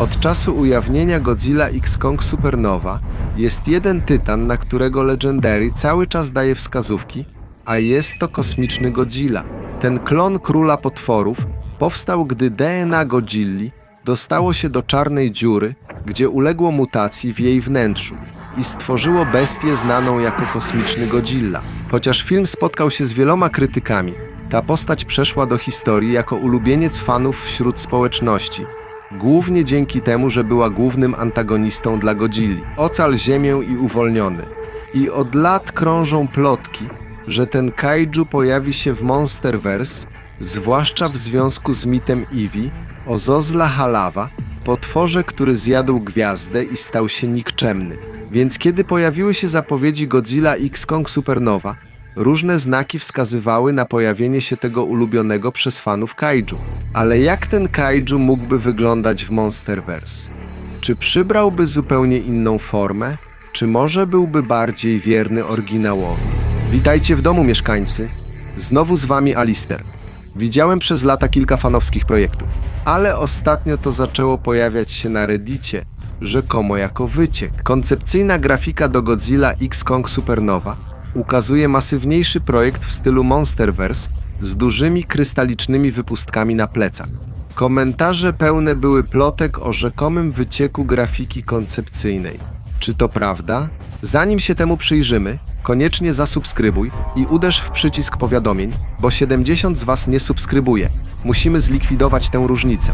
Od czasu ujawnienia Godzilla X Kong Supernowa jest jeden tytan, na którego Legendary cały czas daje wskazówki, a jest to kosmiczny Godzilla. Ten klon króla potworów powstał, gdy DNA Godzilli dostało się do czarnej dziury, gdzie uległo mutacji w jej wnętrzu i stworzyło bestię znaną jako kosmiczny Godzilla. Chociaż film spotkał się z wieloma krytykami, ta postać przeszła do historii jako ulubieniec fanów wśród społeczności. Głównie dzięki temu, że była głównym antagonistą dla Godzilli. Ocal ziemię i uwolniony. I od lat krążą plotki, że ten kaiju pojawi się w Monsterverse, zwłaszcza w związku z mitem Eevee o Zozla Halawa, potworze, który zjadł gwiazdę i stał się nikczemny. Więc kiedy pojawiły się zapowiedzi Godzilla X Kong Supernowa, różne znaki wskazywały na pojawienie się tego ulubionego przez fanów kaiju. Ale jak ten kaiju mógłby wyglądać w Monsterverse? Czy przybrałby zupełnie inną formę? Czy może byłby bardziej wierny oryginałowi? Witajcie w domu, mieszkańcy. Znowu z wami Alister. Widziałem przez lata kilka fanowskich projektów, ale ostatnio to zaczęło pojawiać się na Reddicie, rzekomo jako wyciek. Koncepcyjna grafika do Godzilla X Kong Supernowa ukazuje masywniejszy projekt w stylu Monsterverse z dużymi krystalicznymi wypustkami na plecach. Komentarze pełne były plotek o rzekomym wycieku grafiki koncepcyjnej. Czy to prawda? Zanim się temu przyjrzymy, koniecznie zasubskrybuj i uderz w przycisk powiadomień, bo 70 z Was nie subskrybuje. Musimy zlikwidować tę różnicę.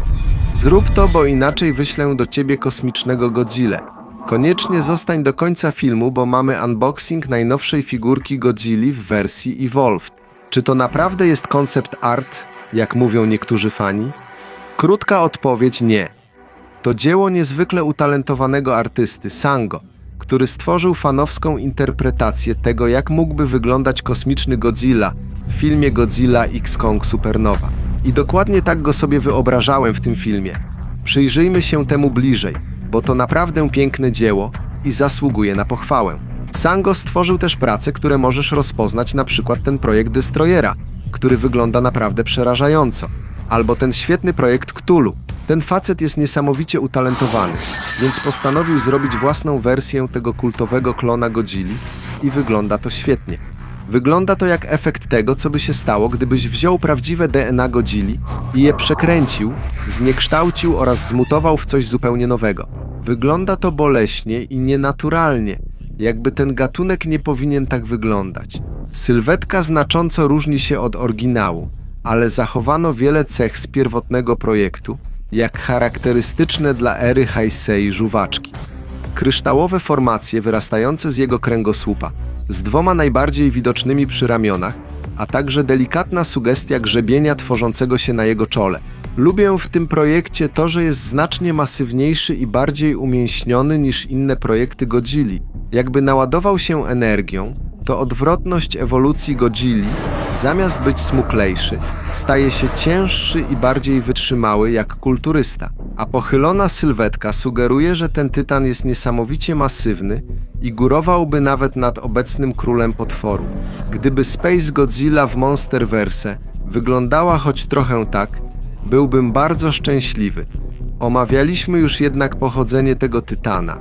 Zrób to, bo inaczej wyślę do Ciebie kosmicznego Godzilla. Koniecznie zostań do końca filmu, bo mamy unboxing najnowszej figurki Godzilli w wersji Evolved. Czy to naprawdę jest koncept art, jak mówią niektórzy fani? Krótka odpowiedź nie. To dzieło niezwykle utalentowanego artysty Sango, który stworzył fanowską interpretację tego, jak mógłby wyglądać kosmiczny Godzilla w filmie Godzilla X Kong Supernowa. I dokładnie tak go sobie wyobrażałem w tym filmie. Przyjrzyjmy się temu bliżej, bo to naprawdę piękne dzieło i zasługuje na pochwałę. Sango stworzył też prace, które możesz rozpoznać, na przykład ten projekt Destroyera, który wygląda naprawdę przerażająco, albo ten świetny projekt Cthulhu. Ten facet jest niesamowicie utalentowany, więc postanowił zrobić własną wersję tego kultowego klona Godzilli i wygląda to świetnie. Wygląda to jak efekt tego, co by się stało, gdybyś wziął prawdziwe DNA Godzilli i je przekręcił, zniekształcił oraz zmutował w coś zupełnie nowego. Wygląda to boleśnie i nienaturalnie, jakby ten gatunek nie powinien tak wyglądać. Sylwetka znacząco różni się od oryginału, ale zachowano wiele cech z pierwotnego projektu, jak charakterystyczne dla ery Heisei żuwaczki. Kryształowe formacje wyrastające z jego kręgosłupa, z dwoma najbardziej widocznymi przy ramionach, a także delikatna sugestia grzebienia tworzącego się na jego czole. Lubię w tym projekcie to, że jest znacznie masywniejszy i bardziej umięśniony niż inne projekty Godzilli. Jakby naładował się energią, to odwrotność ewolucji Godzilli, zamiast być smuklejszy, staje się cięższy i bardziej wytrzymały jak kulturysta. A pochylona sylwetka sugeruje, że ten tytan jest niesamowicie masywny i górowałby nawet nad obecnym królem potworu. Gdyby Space Godzilla w Monsterverse wyglądała choć trochę tak, byłbym bardzo szczęśliwy. Omawialiśmy już jednak pochodzenie tego tytana.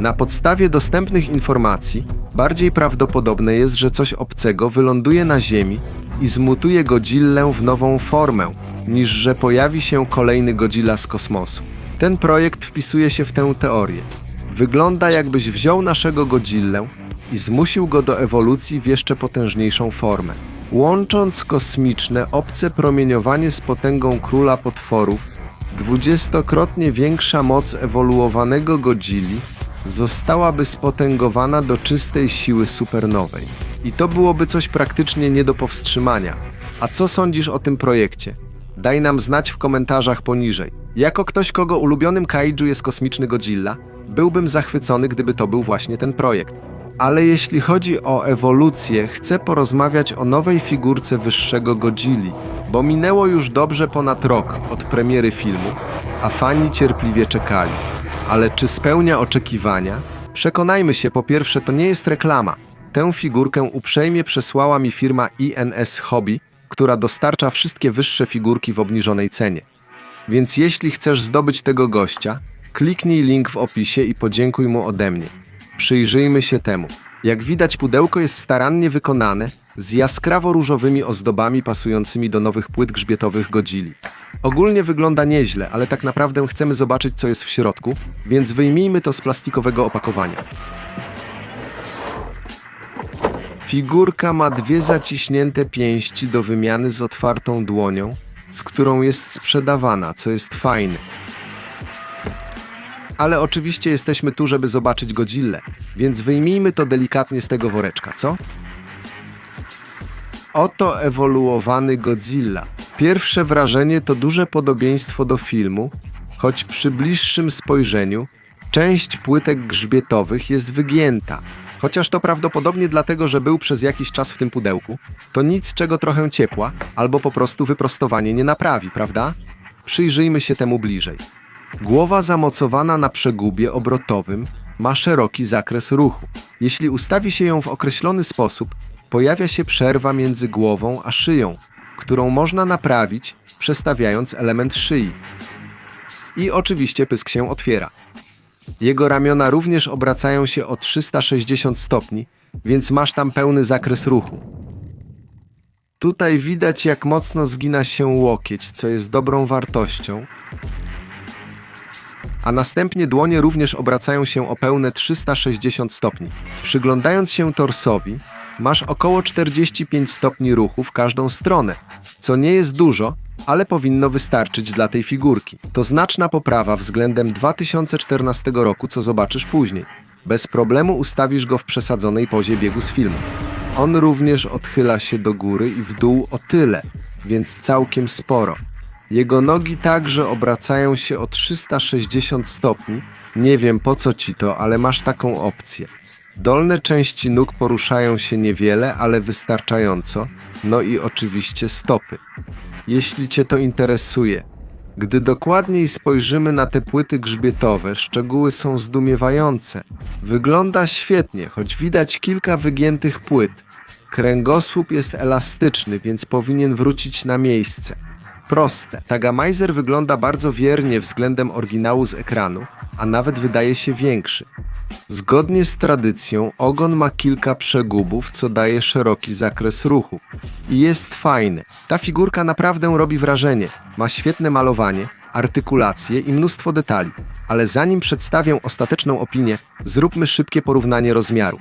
Na podstawie dostępnych informacji bardziej prawdopodobne jest, że coś obcego wyląduje na Ziemi i zmutuje Godzillę w nową formę, niż że pojawi się kolejny Godzilla z kosmosu. Ten projekt wpisuje się w tę teorię. Wygląda jakbyś wziął naszego Godzillę i zmusił go do ewolucji w jeszcze potężniejszą formę. Łącząc kosmiczne, obce promieniowanie z potęgą króla potworów, dwudziestokrotnie większa moc ewoluowanego Godzilli zostałaby spotęgowana do czystej siły supernowej. I to byłoby coś praktycznie nie do powstrzymania. A co sądzisz o tym projekcie? Daj nam znać w komentarzach poniżej. Jako ktoś, kogo ulubionym kaiju jest kosmiczny Godzilla, byłbym zachwycony, gdyby to był właśnie ten projekt. Ale jeśli chodzi o ewolucję, chcę porozmawiać o nowej figurce wyższego Godzilli, bo minęło już dobrze ponad rok od premiery filmu, a fani cierpliwie czekali. Ale czy spełnia oczekiwania? Przekonajmy się, po pierwsze, to nie jest reklama. Tę figurkę uprzejmie przesłała mi firma INS Hobby, która dostarcza wszystkie wyższe figurki w obniżonej cenie. Więc jeśli chcesz zdobyć tego gościa, kliknij link w opisie i podziękuj mu ode mnie. Przyjrzyjmy się temu. Jak widać, pudełko jest starannie wykonane z jaskrawo różowymi ozdobami pasującymi do nowych płyt grzbietowych Godzilli. Ogólnie wygląda nieźle, ale tak naprawdę chcemy zobaczyć, co jest w środku, więc wyjmijmy to z plastikowego opakowania. Figurka ma dwie zaciśnięte pięści do wymiany z otwartą dłonią, z którą jest sprzedawana, co jest fajne. Ale oczywiście jesteśmy tu, żeby zobaczyć Godzillę, więc wyjmijmy to delikatnie z tego woreczka, co? Oto ewoluowany Godzilla. Pierwsze wrażenie to duże podobieństwo do filmu, choć przy bliższym spojrzeniu część płytek grzbietowych jest wygięta. Chociaż to prawdopodobnie dlatego, że był przez jakiś czas w tym pudełku, to nic czego trochę ciepła albo po prostu wyprostowanie nie naprawi, prawda? Przyjrzyjmy się temu bliżej. Głowa zamocowana na przegubie obrotowym ma szeroki zakres ruchu. Jeśli ustawi się ją w określony sposób, pojawia się przerwa między głową a szyją, którą można naprawić, przestawiając element szyi. I oczywiście pysk się otwiera. Jego ramiona również obracają się o 360 stopni, więc masz tam pełny zakres ruchu. Tutaj widać, jak mocno zgina się łokieć, co jest dobrą wartością, a następnie dłonie również obracają się o pełne 360 stopni. Przyglądając się torsowi, masz około 45 stopni ruchu w każdą stronę, co nie jest dużo, ale powinno wystarczyć dla tej figurki. To znaczna poprawa względem 2014 roku, co zobaczysz później. Bez problemu ustawisz go w przesadzonej pozie biegu z filmu. On również odchyla się do góry i w dół o tyle, więc całkiem sporo. Jego nogi także obracają się o 360 stopni. Nie wiem po co ci to, ale masz taką opcję. Dolne części nóg poruszają się niewiele, ale wystarczająco. No i oczywiście stopy. Jeśli Cię to interesuje. Gdy dokładniej spojrzymy na te płyty grzbietowe, szczegóły są zdumiewające. Wygląda świetnie, choć widać kilka wygiętych płyt. Kręgosłup jest elastyczny, więc powinien wrócić na miejsce. Proste. Tagamajzer wygląda bardzo wiernie względem oryginału z ekranu, a nawet wydaje się większy. Zgodnie z tradycją, ogon ma kilka przegubów, co daje szeroki zakres ruchu. I jest fajny. Ta figurka naprawdę robi wrażenie. Ma świetne malowanie, artykulację i mnóstwo detali. Ale zanim przedstawię ostateczną opinię, zróbmy szybkie porównanie rozmiarów.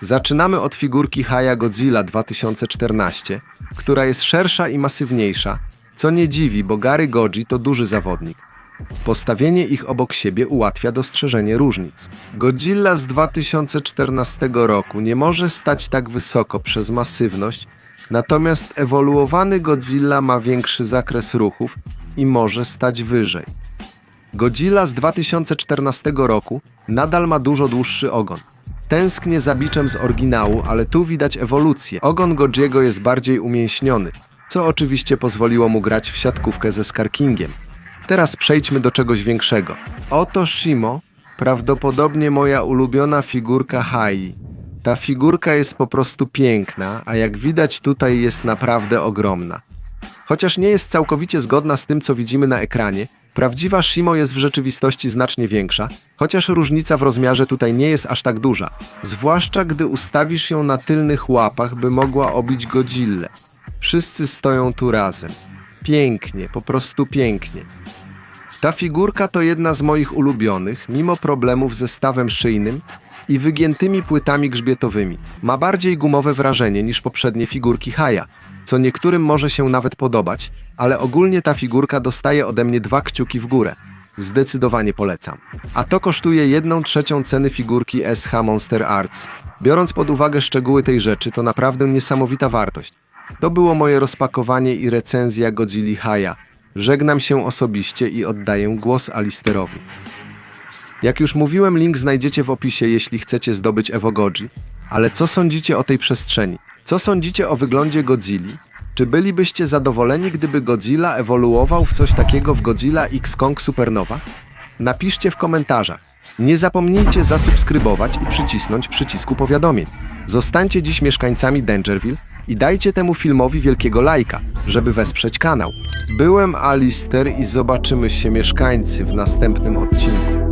Zaczynamy od figurki Haya Godzilla 2014, która jest szersza i masywniejsza, co nie dziwi, bo Gary Goji to duży zawodnik. Postawienie ich obok siebie ułatwia dostrzeżenie różnic. Godzilla z 2014 roku nie może stać tak wysoko przez masywność, natomiast ewoluowany Godzilla ma większy zakres ruchów i może stać wyżej. Godzilla z 2014 roku nadal ma dużo dłuższy ogon. Tęsknię za biczem z oryginału, ale tu widać ewolucję. Ogon Godziego jest bardziej umięśniony, co oczywiście pozwoliło mu grać w siatkówkę ze Skarkingiem. Teraz przejdźmy do czegoś większego. Oto Shimo, prawdopodobnie moja ulubiona figurka Hai. Ta figurka jest po prostu piękna, a jak widać tutaj jest naprawdę ogromna. Chociaż nie jest całkowicie zgodna z tym, co widzimy na ekranie, prawdziwa Shimo jest w rzeczywistości znacznie większa, chociaż różnica w rozmiarze tutaj nie jest aż tak duża. Zwłaszcza gdy ustawisz ją na tylnych łapach, by mogła obić Godzillę. Wszyscy stoją tu razem. Pięknie, po prostu pięknie. Ta figurka to jedna z moich ulubionych, mimo problemów ze stawem szyjnym i wygiętymi płytami grzbietowymi. Ma bardziej gumowe wrażenie niż poprzednie figurki Haja, co niektórym może się nawet podobać, ale ogólnie ta figurka dostaje ode mnie dwa kciuki w górę. Zdecydowanie polecam. A to kosztuje jedną trzecią ceny figurki SH Monster Arts. Biorąc pod uwagę szczegóły tej rzeczy, to naprawdę niesamowita wartość. To było moje rozpakowanie i recenzja Godzilli Haya. Żegnam się osobiście i oddaję głos Alisterowi. Jak już mówiłem, link znajdziecie w opisie, jeśli chcecie zdobyć Evo Goji. Ale co sądzicie o tej przestrzeni? Co sądzicie o wyglądzie Godzilli? Czy bylibyście zadowoleni, gdyby Godzilla ewoluował w coś takiego w Godzilla X Kong Supernowa? Napiszcie w komentarzach. Nie zapomnijcie zasubskrybować i przycisnąć przycisku powiadomień. Zostańcie dziś mieszkańcami Dangerville, i dajcie temu filmowi wielkiego lajka, żeby wesprzeć kanał. Byłem Alister i zobaczymy się mieszkańcy w następnym odcinku.